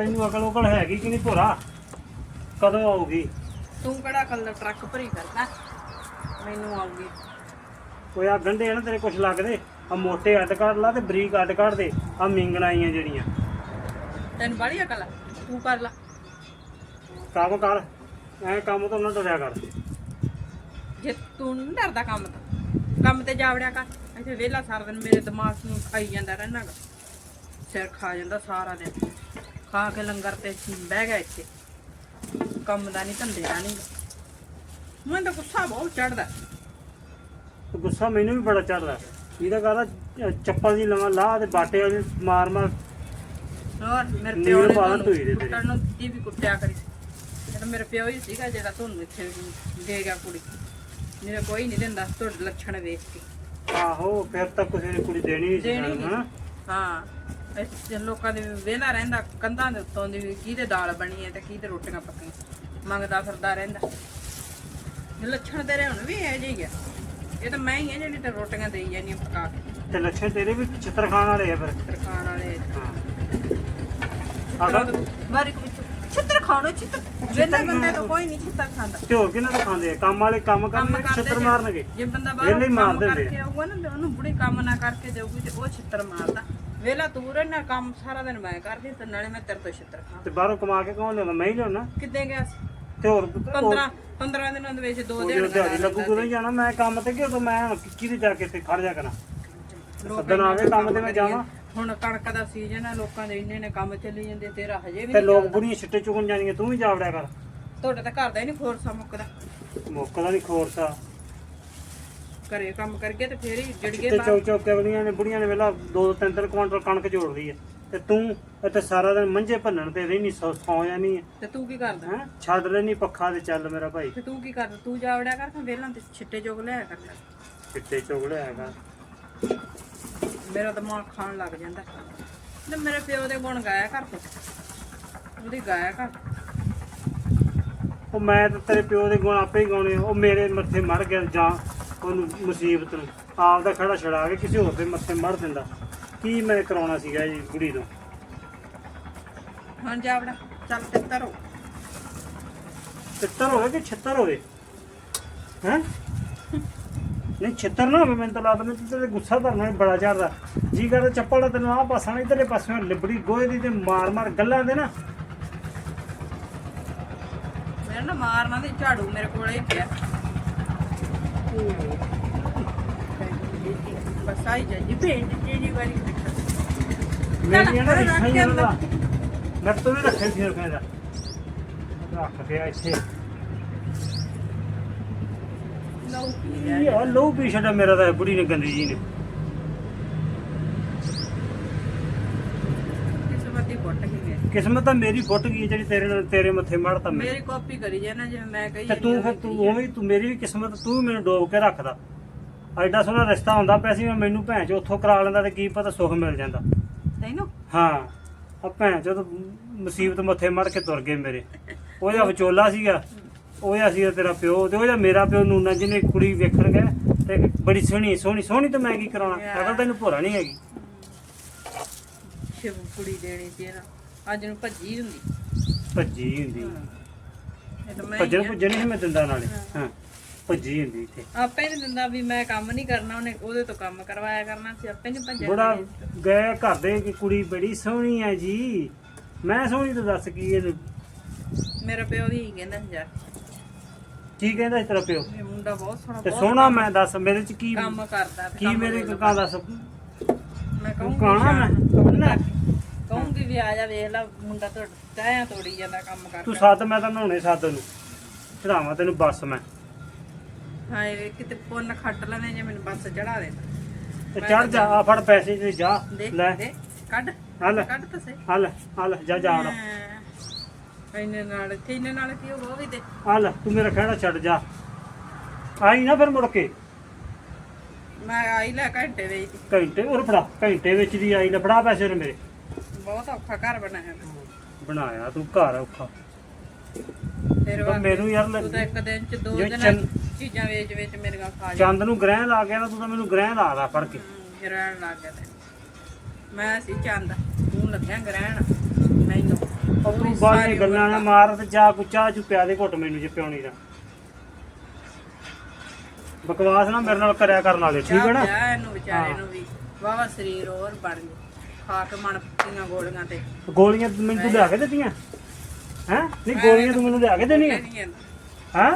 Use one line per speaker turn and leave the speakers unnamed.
ਤੈਨੂੰ ਅਕਲ ਉਕਲ ਹੈਗੀ ਕਿ ਨਹੀਂ ਭੋਰਾ? ਕਦੋਂ ਆਊਗੀ?
ਤੂੰ ਕਿਹੜਾ ਕੱਲ ਟਰੱਕ ਭਰੀ ਕਰਦਾ ਮੈਨੂੰ ਆਉਗੀ
ਕੋਈ ਆ ਗੰਢੇ ਆ ਨਾ ਤੇਰੇ ਕੁਛ ਲੱਗਦੇ। ਆ ਮੋਟੇ ਅੱਡ ਕੱਢ ਲਾ ਤੇ ਬਰੀਕ ਅੱਡ ਕੱਢ ਦੇ। ਆ ਮਿੰਗਣਾਈਆਂ ਜਿਹੜੀਆਂ।
ਤੈਨੂੰ ਬੜੀ ਅਕਲ ਆ। ਤੂੰ ਕਰ ਲਾ।
ਕੰਮ ਕਰ। ਐ ਕੰਮ ਤੋਂ ਨਾ ਡਰਿਆ ਕਰ।
ਜੇ ਤੂੰ ਨਹੀਂ ਡਰਦਾ ਕੰਮ ਤੋਂ ਕੰਮ ਤੇ ਜਾਵੜਿਆ ਕਰ। ਇੱਥੇ ਵਿਹਲਾ ਸਾਰਾ ਦਿਨ ਮੇਰੇ ਦਿਮਾਗ ਨੂੰ ਖਾਈ ਜਾਂਦਾ ਰਹਿਣਾ ਗਾ। ਸਿਰ ਖਾ ਜਾਂਦਾ ਸਾਰਾ ਦਿਨ। ਖਾ ਕੇ ਲੰਗਰ ਤੇ ਬਹਿ ਗਿਆ ਇੱਥੇ। ਕੰਮ ਦਾ ਨਹੀਂ ਧੰਦੇ ਦਾ ਨਹੀਂ ਮੈਨੂੰ ਤਾਂ ਗੁੱਸਾ ਬਹੁਤ ਚੜਦਾ
ਗੁੱਸਾ ਮੈਨੂੰ ਵੀ ਬੜਾ ਚੜਦਾ ਇਹਦਾ ਕਹਦਾ? ਚੱਪਲ ਦੀ ਲਵਾਂ ਲਾ ਤੇ ਬਾਟੇ ਵਾਲੀ ਮਾਰ ਮਾਰ।
ਹੋਰ ਮੇਰੇ ਪਿਓ ਨੇ
ਦੇ।
ਕੁੱਟਣ ਨੂੰ ਕੀ ਵੀ ਕੁੱਟਿਆ ਕਰੀ। ਇਹ ਤਾਂ ਮੇਰੇ ਪਿਓ ਹੀ ਸੀਗਾ ਜਿਹੜਾ ਤੁਹਾਨੂੰ ਇੱਥੇ ਦੇ ਗਿਆ ਕੁੜੀ। ਮੇਰੇ ਕੋਈ ਨਹੀਂ ਦਿੰਦਾ ਤੁਹਾਡੇ ਲੱਛਣ ਵੇਖ ਕੇ।
ਆਹੋ ਫਿਰ ਤਾਂ ਕਿਸੇ ਨੇ ਕੁੜੀ ਦੇਣੀ ਸੀ ਹਨਾ?
ਹਾਂ। ਇਸ ਲੋਕਾਂ ਦੇ ਵੇਲਾ ਰਹਿੰਦਾ ਕੰਧਾਂ ਦੇ ਉੱਤੋਂ ਦੀ ਵੀ ਕਿਹਦੇ ਦਾਲ ਬਣੀ ਹੈ ਤੇ ਕਿਹਦੇ ਰੋਟੀਆਂ ਪੱਕੀਆਂ ਮੰਗਦਾ ਫਿਰਦਾ ਰਹਿੰਦਾ। ਇਹ ਲੱਛਣ ਤੇਰੇ ਹੁਣ ਵੀ ਇਹ ਜਿਹੀ ਆ। ਇਹ ਤਾਂ ਮੈਂ ਹੀ ਆ ਜਿਹੜੀ ਤੇ ਰੋਟੀਆਂ ਦੇਈ ਜਾਂਦੀ ਆ ਪਕਾ ਕੇ।
ਤੇ ਲੱਛਣ ਤੇਰੇ ਵੀ ਖਾਣ ਵਾਲੇ ਆ ਫਿਰ?
ਤਰਖਾਣ ਵਾਲੇ
ਹਾਂ। ਆਦਾ
ਬਾਰੀ ਵਿੱਚ ਛਿੱਤਰ ਖਾਣੋ ਛਿੱਤਰ ਵੇਲੇ ਬੰਦੇ ਤੋਂ ਕੋਈ ਨਹੀਂ ਛਿੱਤਰ ਖਾਂਦਾ।
ਤੇ ਹੋਰ ਕਿਹਨਾਂ ਤੋਂ ਖਾਂਦੇ ਆ? ਕੰਮ ਵਾਲੇ ਕੰਮ ਕਰਨਗੇ
ਜੇ-
ਮਾਰਨਗੇ?
ਜੇ ਬੰਦਾ ਬਾਹਰ ਕੰਮ ਕਰਕੇ ਆਊਗਾ ਨਾ ਉਹਨੂੰ ਬੁੜੀ ਕੰਮ ਨਾ ਕਰਕੇ ਦੇਊਗੀ ਤੇ ਉਹ ਛਿੱਤਰ ਮਾਰਦਾ। ਵੇਲਾ ਤੂੰ ਰਹਿਣਾ ਕੰਮ ਸਾਰਾ ਦਿਨ ਮੈਂ ਕਰਦੀ ਤੇ ਨਾਲੇ ਮੈਂ ਤੇਰੇ ਤੋਂ ਛਿੱਤਰ ਖਾਂ
ਤੇ ਬਾਹਰੋਂ ਕਮਾ ਕੇ ਕੌਣ ਲਿਆਉਂਦਾ? ਮੈਂ ਹੀ ਲਿਆਉਣਾ।
ਕਿੱਦਾਂ ਗਿਆ ਸੀ?
ਤੇ ਹੋਰ
15 15 ਦਿਨਾਂ ਦੇ ਵਿੱਚ ਦੋ ਦਿਨ
ਦਿਹਾੜੀ ਲੱਗੂ ਕਿਉਂ ਨਹੀਂ ਜਾਣਾ। ਮੈਂ ਕੰਮ ਤੇ ਕਿਉਂ ਮੈਂ ਹੁਣ ਕਿਹਦੇ ਜਾ ਕੇ ਤੇ ਖੜ ਜਾ ਕਰਾਂ। ਸੱਦਣ ਆਵੇ ਕੰਮ ਤੇ ਮੈਂ ਜਾਵਾਂ।
ਹੁਣ ਕਣਕ ਦਾ ਸੀਜ਼ਨ ਹੈ ਲੋਕਾਂ ਦੇ ਇੰਨੇ ਨੇ ਕੰਮ ਚੱਲੀ ਜਾਂਦੇ ਤੇਰਾ ਹਜੇ ਵੀ
ਤੇ ਲੋਕ ਬੁੜੀਆਂ ਛਿੱਟੇ ਚੁਗਣ ਜਾਣੀਆਂ ਤੂੰ ਵੀ ਜਾਵੜਿਆ ਕਰ।
ਤੁਹਾਡੇ ਤਾਂ ਘਰ ਦਾ ਹੀ ਨਹੀਂ ਖੋਰਸਾ ਮੁੱਕਦਾ।
ਮੁੱਕਦਾ ਨਹੀਂ ਖੋਰਸਾ
ਘਰੇ ਕੰਮ ਕਰਕੇ ਤੇ ਫੇਰ ਹੀ ਜੜੀਏ
ਤੇ
ਬਾਹਰ।
ਚੌਕ ਚੌਕ ਕੇ ਬੁੜੀਆਂ ਨੇ ਬੁੜੀਆਂ ਨੇ ਵੇਲਾ ਦੋ ਤਿੰਨ ਤਿੰਨ ਕੁਆਂਟਲ ਕਣਕ ਜੋੜਦੀ ਹੈ ਤੇ ਤੂੰ ਇੱਥੇ ਸਾਰਾ ਦਿਨ ਮੰਝੇ ਭੰਨਣ ਤੇ ਰਹਿਨੀ ਸੌ ਸੌ ਜਾਨੀ ਹੈ
ਤੇ ਤੂੰ ਕੀ ਕਰਦਾ?
ਹੈਂ? ਛੱਡ ਲੈਣੀ ਪੱਖਾ ਤੇ ਚੱਲ ਮੇਰਾ ਭਾਈ।
ਤੇ ਤੂੰ ਕੀ ਕਰਦਾ? ਤੂੰ ਜਾਵੜਿਆ ਕਰ ਤਾਂ ਵੇਲਾਂ ਤੇ ਛਿੱਟੇ ਚੁਗ ਲਿਆ ਕਰ।
ਛਿੱਟੇ ਚੁਗੜਿਆ ਹੈਗਾ
ਮੇਰਾ ਦਿਮਾਗ ਖਾਣ ਲੱਗ ਜਾਂਦਾ। ਤੇ ਮੇਰੇ ਪਿਓ ਦੇ ਗੁਣ ਗਾਇਆ ਕਰ ਤੂੰ। ਉਹਦੀ ਗਾਇਆ ਕਰ।
ਉਹ ਮੈਂ ਤਾਂ ਤੇਰੇ ਪਿਓ ਦੇ ਗੁਣ ਆਪੇ ਹੀ ਗਾਉਣੇ ਆ। ਉਹ ਮੇਰੇ ਮੱਥੇ ਮੜ ਗਿਆ ਜਾਂ ਉਹਨੂੰ ਮੁਸੀਬਤ ਨੂੰ ਆਪ ਦਾ ਖੜਾ ਛੜਾ ਕੇ ਕਿਸੇ ਹੋਰ ਦੇ ਮੱਥੇ ਮੜ ਦਿੰਦਾ। ਕੀ ਮੈਂ ਕਰਾਉਣਾ ਸੀਗਾ ਜੀ ਕੁੜੀ ਨੂੰ?
ਹੁਣ ਜਾਵੜਾ ਚੱਲ ਤਿੱਤਰ ਹੋ।
ਛਿੱਤਰ ਹੋਵੇ ਕਿ ਛਿੱਤਰ ਹੋਵੇ? ਹੈ? ਨਹੀਂ ਛਿੱਤਰ ਨਾ ਹੋਵੇ ਮੈਨੂੰ ਤਾਂ ਲੱਗਦਾ ਮੈਨੂੰ ਤੇਰੇ ਗੁੱਸਾ ਧਰਨਾ ਵੀ ਬੜਾ ਚੜਦਾ ਜੀ ਕਰਦਾ ਚੱਪਲ ਦਾ ਤੈਨੂੰ ਆਹ ਪਾਸਾ ਨਾ ਇਧਰਲੇ ਪਾਸੇ ਲਿਬੜੀ ਗੋਹੇ ਦੀ ਤੇ ਮਾਰ ਮਾਰ ਗੱਲਾਂ ਦੇ ਨਾ।
ਮੇਰੇ ਨਾ ਮਾਰਨਾ ਤੇ ਝਾੜੂ ਮੇਰੇ ਕੋਲੇ ਹੀ ਪਿਆ। ਬਸ ਆਈ ਜਾਈ ਭੇਂਡ ਜਿਹੜੀ ਵਾਰੀ
ਮੇਰੀਆਂ ਨਾ
ਚੱਲ,
ਰਿਸ਼ਾਂ ਹੀ
ਰੱਖ
ਉਹਨਾਂ ਦਾ। ਮੈਂ ਤੋਂ ਵੀ ਰੱਖੇ ਸੀ ਕਹਿੰਦਾ। ਰੱਖ ਪਿਆ ਇੱਥੇ।
ਲਓ ਪੀ
ਯਾ ਲੋ ਪੀ ਛੱਡਾ ਮੇਰਾ ਤਾਂ ਇਹ ਬੁੜੀ ਨੇ ਗੰਦੀ ਜੀ ਨੇ।
ਕਿਸਮਤ
ਤਾਂ ਮੇਰੀ ਫੁੱਟ ਗਈ ਜਿਹੜੀ ਤੇਰੇ ਨਾਲ ਤੇਰੇ ਮੱਥੇ ਮੜਤਾ ਮੈਂ।
ਮੇਰੀ ਕਾਪੀ ਕਰੀ ਜਾਣਾ ਜਿਵੇਂ ਮੈਂ ਕਹੀ
ਤੇ ਤੂੰ ਫਿਰ ਤੂੰ ਉਵੇਂ ਤੂੰ ਮੇਰੀ ਵੀ ਕਿਸਮਤ ਤੂੰ ਮੈਨੂੰ ਡੋਬ ਕੇ ਰੱਖਦਾ। ਐਡਾ ਸੋਹਣਾ ਰਿਸ਼ਤਾ ਹੁੰਦਾ ਪਿਆ ਸੀ ਮੈਂ ਮੈਨੂੰ ਭੈਣ ਚ ਉੱਥੋਂ ਕਰਾ ਲੈਂਦਾ ਤੇ ਕੀ ਪਤਾ ਸੁੱਖ ਮਿਲ ਜਾਂਦਾ।
ਤੈਨੂੰ?
ਹਾਂ ਆ ਭੈਣ ਚੋ ਮੁਸੀਬਤ ਮੱਥੇ ਮੜ ਕੇ ਤੁਰ ਗਏ ਮੇਰੇ। ਉਹਦਾ ਵਿਚੋਲਾ ਸੀਗਾ ਉਹਦਾ ਸੀਗਾ ਤੇਰਾ ਪਿਓ ਤੇ ਉਹਦਾ ਮੇਰਾ ਪਿਓ ਨੂਨਾ ਜਿਹਨੇ ਕੁੜੀ ਵੇਖਣ ਗਏ ਤੇ ਬੜੀ ਸੋਹਣੀ ਸੋਹਣੀ ਸੋਹਣੀ ਤਾਂ ਮੈਂ ਕੀ ਕਰਾਉਣਾ? ਤੈਨੂੰ ਭੋਰਾ ਨਹੀਂ ਹੈਗੀ।
ਸ਼ਿਵ ਕੁੜੀ ਦੇਣੀ ਸੀ ਨਾ ਅੱਜ ਨੂੰ ਭੱਜੀ ਹੁੰਦੀ।
ਭੱਜੀ ਹੁੰਦੀ।
ਇਹ ਤਾਂ ਮੈਂ
ਭੱਜਣ ਭੁੱਜਣ ਨਹੀਂ ਮੈਂ ਦਿੰਦਾ ਨਾਲੇ। ਹਾਂ। ਭੱਜੀ ਹੁੰਦੀ ਇੱਥੇ।
ਆਪੇ ਨਹੀਂ ਦਿੰਦਾ ਵੀ ਮੈਂ ਕੰਮ ਨਹੀਂ ਕਰਨਾ ਉਹਨੇ ਉਹਦੇ ਤੋਂ ਕੰਮ ਕਰਵਾਇਆ ਕਰਨਾ ਸੀ ਆਪੇ ਨਹੀਂ ਭੱਜਿਆ
ਬੜਾ ਗਏ ਘਰ ਦੇ ਕਿ ਕੁੜੀ ਬੜੀ ਸੋਹਣੀ ਹੈ ਜੀ। ਮੈਂ ਸੋਹਣੀ ਤਾਂ ਦੱਸ ਕੀ ਇਹਨੂੰ?
ਮੇਰਾ ਪਿਓ ਵੀ ਇਹੀ ਕਹਿੰਦਾ ਸੀ ਯਾਰ
ਕੀ। ਕਹਿੰਦਾ ਸੀ ਤੇਰਾ ਪਿਓ?
ਇਹ ਮੁੰਡਾ ਬਹੁਤ ਸੋਹਣਾ
ਤੇ
ਬਹੁਤ
ਸੋਹਣਾ ਮੈਂ ਦੱਸ ਮੇਰੇ ਚ ਕੀ
ਕੰਮ ਕਰਦਾ ਤੇ
ਕੀ
ਕੰਮ
ਮੇਰੇ
ਬੋਲਦਾ।
ਕਾਂ ਦੱਸ
ਮੈਂ ਕਹੂੰਗੀ
ਕਾਣਾ ਮੈਂ?
ਕਹੂੰਗਾ ਵੀ ਆ ਜਾ ਵੇਖ ਲੈ ਮੁੰਡਾ ਤੁਹਾਡਾ ਤੈਂ ਤੋੜੀ ਜਾਂਦਾ ਕੰਮ
ਤੂੰ
ਕਰਦਾ।
ਸੱਦ ਮੈਂ ਤਾਂ ਨਹਾਉਣੇ ਸੱਦ ਨੂੰ। ਚੜਾਵਾਂ ਤੈਨੂੰ ਬੱਸ ਮੈਂ।
ਹਾਏ ਵੇ ਕਿਤੇ ਪੁੰਨ ਖੱਟ ਲੈਣੇ ਜੇ ਮੈਨੂੰ ਬੱਸ ਚੜਾ ਦੇ।
ਤੇ ਚੜ ਜਾ ਆ ਫੜ ਪੈਸੇ ਤੇ ਜਾ
ਦੇ
ਲੈ।
ਦੇ ਕੱਢ
ਆ ਲੈ
ਕੱਢ ਤਾਂ ਸਹੀ
ਆ ਲੈ ਆ ਲੈ ਜਾ ਜਾ ਆੜਾ
ਹਾਂ। ਇੰਨੇ ਨਾਲ ਇੱਥੇ ਇੰਨੇ ਨਾਲ ਕੀ ਹੋਊਗਾ ਉਹ ਵੀ ਦੇ
ਆ ਲੈ ਤੂੰ ਮੇਰਾ ਖਹਿੜਾ ਛੱਡ ਜਾ। ਆਈ ਨਾ ਫਿਰ ਮੁੜ ਕੇ।
ਮੈਂ ਆਈ ਲੈ ਘੰਟੇ
ਘੰਟੇ ਫੜਾ ਘੰਟੇ ਵਿੱਚ ਦੀ ਆਈ ਲੈ ਫੜਾ ਪੈਸੇ ਨੇ ਮੇਰੇ।
ਬਹੁਤ ਔਖਾ ਘਰ ਬਣਾਇਆ।
ਬਣਾਇਆ ਤੂੰ ਘਰ ਔਖਾ।
ਫਿਰ ਵਾ
ਮੈਨੂੰ ਯਾਰ ਲੈ-
ਤੂੰ ਤਾਂ ਇੱਕ ਦਿਨ ਚ ਦੋ
ਜੇ
ਦਿਨ
ਚੰਨ-
ਚੀਜ਼ਾਂ ਵੇਚ ਵੇਚ ਮੇਰੀਆਂ ਖਾ ਲਈ
ਚੰਦ ਨੂੰ ਗ੍ਰਹਿ ਲਾ ਗਿਆ ਨਾ ਤੂੰ ਤਾਂ ਮੈਨੂੰ ਗ੍ਰਹਿ ਲਾ ਲਾ ਫੜ ਕੇ।
ਫਿਰ ਰਹਿਣ ਲੱਗ ਗਿਆ ਮੈਂ ਸੀ ਚੰਦ ਤੂੰ ਲੱਗਿਆ ਗ੍ਰਹਿਣ ਮੈਨੂੰ।
ਬਾਲੀਆਂ
ਸਾਰੀ
ਗੱਲਾਂ ਨਾ
ਉਮਰ
ਮਾਰ ਤੇ ਜਾ ਕੋ ਚਾਹ ਚੁ ਪਿਆ ਦੇ ਘੁੱਟ ਮੈਨੂੰ ਜੇ ਪਿਉਣੀ ਦਾ ਬਕਵਾਸ ਨਾ ਮੇਰੇ ਨਾਲ ਕਰਿਆ ਕਰਨ ਵਾਲੇ ਠੀਕ ਹੈ ਨਾ?
ਚਾਹ ਇਹਨੂੰ ਵਿਚਾਰੇ
ਹਾਂ।
ਨੂੰ ਵੀ। ਵਾਵਾ ਸਰੀਰ ਹੋਰ ਬਣ ਗਿਆ। ਖਾ ਕੇ ਮਨ ਪੱਤੀਆਂ ਗੋਲੀਆਂ ਤੇ।
ਗੋਲੀਆਂ ਮੈਨੂੰ ਤੂੰ ਲਿਆ ਕੇ ਦਿੱਤੀਆਂ? ਹੈ? ਨਹੀਂ ਗੋਲੀਆਂ ਤੂੰ ਮੈਨੂੰ ਲਿਆ ਕੇ ਦੇਣੀਆਂ। ਹੈ?